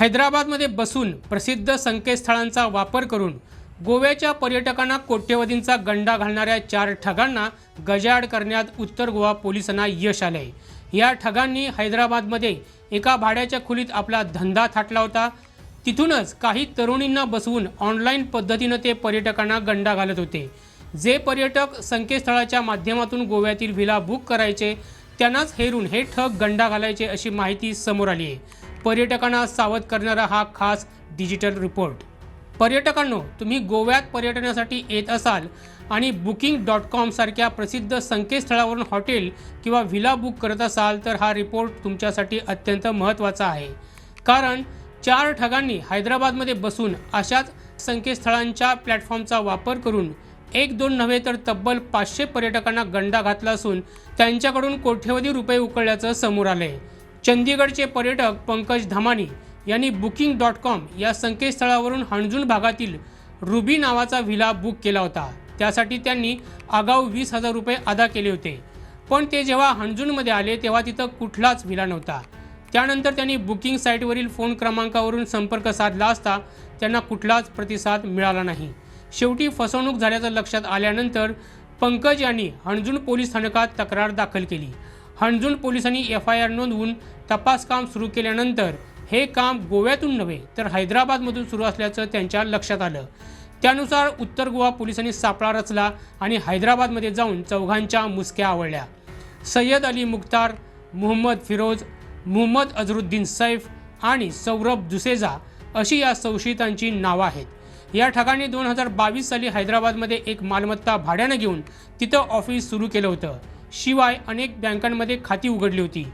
हैदराबादमध्ये बसून प्रसिद्ध संकेतस्थळांचा वापर करून गोव्याच्या पर्यटकांना कोट्यवधींचा गंडा घालणाऱ्या चार ठगांना गजाआड करण्यात उत्तर गोवा पोलिसांना यश आले या ठगांनी हैदराबादमध्ये एका भाड्याच्या खोलीत आपला धंदा थाटला होता. तिथूनच काही तरुणींना बसवून ऑनलाईन पद्धतीनं ते पर्यटकांना गंडा घालत होते. जे पर्यटक संकेतस्थळाच्या माध्यमातून गोव्यातील व्हिला बुक करायचे त्यांनाच हेरून हे ठग गंडा घालायचे अशी माहिती समोर आली आहे पर्यटकांना सावध करणारा हा खास डिजिटल रिपोर्ट. पर्यटकांनो तुम्ही गोव्यात पर्यटनासाठी येत असाल आणि बुकिंग डॉट कॉमसारख्या प्रसिद्ध संकेतस्थळावरून हॉटेल किंवा व्हिला बुक करत असाल तर हा रिपोर्ट तुमच्यासाठी अत्यंत महत्त्वाचा आहे. कारण चार ठगांनी हैदराबादमध्ये बसून अशाच संकेतस्थळांच्या प्लॅटफॉर्मचा वापर करून एक दोन नव्हे तर तब्बल पाचशे पर्यटकांना गंडा घातला असून त्यांच्याकडून कोट्यवधी रुपये उकळल्याचं समोर आलं आहे चंदीगडचे पर्यटक पंकज धमानी यांनी बुकिंग डॉट कॉम या संकेतस्थळावरून हणजून भागातील रुबी नावाचा व्हिला बुक केला होता. त्यासाठी त्यांनी आगाऊ वीस हजार रुपये अदा केले होते. पण ते जेव्हा हणजूनमध्ये आले तेव्हा तिथं कुठलाच व्हिला नव्हता. त्यानंतर त्यांनी बुकिंग साईटवरील फोन क्रमांकावरून संपर्क साधला असता त्यांना कुठलाच प्रतिसाद मिळाला नाही. शेवटी फसवणूक झाल्याचं लक्षात आल्यानंतर पंकज यांनी हणजून पोलीस स्थानकात तक्रार दाखल केली. हणजून पोलिसांनी एफ आय आर नोंदवून तपास काम सुरू केल्यानंतर हे काम गोव्यातून नव्हे तर हैदराबादमधून सुरू असल्याचं त्यांच्या लक्षात आलं. त्यानुसार उत्तर गोवा पोलिसांनी सापळा रचला आणि हैदराबादमध्ये जाऊन चौघांच्या मुसक्या आवळल्या. सय्यद अली मुख्तार मुहम्मद फिरोज मुहम्मद अझरुद्दीन सैफ आणि सौरभ दुसेजा अशी या संशयितांची नावं आहेत. या ठिकाणी दोन हजार बावीस साली हैदराबादमध्ये एक मालमत्ता भाड्यानं घेऊन तिथं ऑफिस सुरू केलं होतं. शिवाय अनेक बँकांमध्ये खाती उघडली होती.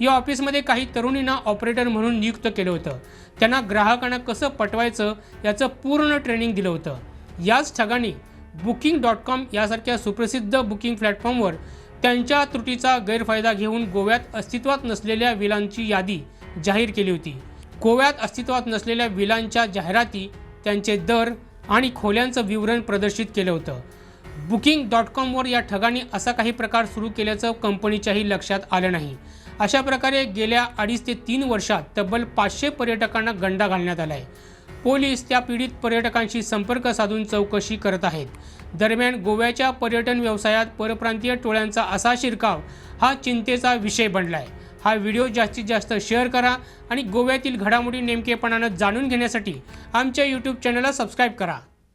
या ऑफिसमध्ये काही तरुणींना ऑपरेटर म्हणून नियुक्त केलं होतं. त्यांना ग्राहकांना कसं पटवायचं याचं पूर्ण ट्रेनिंग दिलं होतं. याच ठिकाणी बुकिंग डॉट कॉम यासारख्या सुप्रसिद्ध बुकिंग प्लॅटफॉर्मवर त्यांच्या त्रुटीचा गैरफायदा घेऊन गोव्यात अस्तित्वात नसलेल्या विलांची यादी जाहीर केली होती. गोव्यात अस्तित्वात नसलेल्या विलांच्या जाहिराती त्यांचे दर आणि खोल्यांचं विवरण प्रदर्शित केलं होतं. बुकिंग डॉट कॉमवर या ठगांनी असा काही प्रकार सुरू केल्याचं कंपनीच्याही लक्षात आलं नाही. अशा प्रकारे गेल्या अडीच ते तीन वर्षात तब्बल पाचशे पर्यटकांना गंडा घालण्यात आला आहे पोलीस त्या पीडित पर्यटकांशी संपर्क साधून चौकशी करत आहेत. दरम्यान गोव्याच्या पर्यटन व्यवसायात परप्रांतीय टोळ्यांचा असा शिरकाव हा चिंतेचा विषय बनला आहे हा व्हिडिओ जास्तीत जास्त शेअर करा आणि गोव्यातील घडामोडी नेमकेपणानं जाणून घेण्यासाठी आमच्या यूट्यूब चॅनलला सबस्क्राईब करा.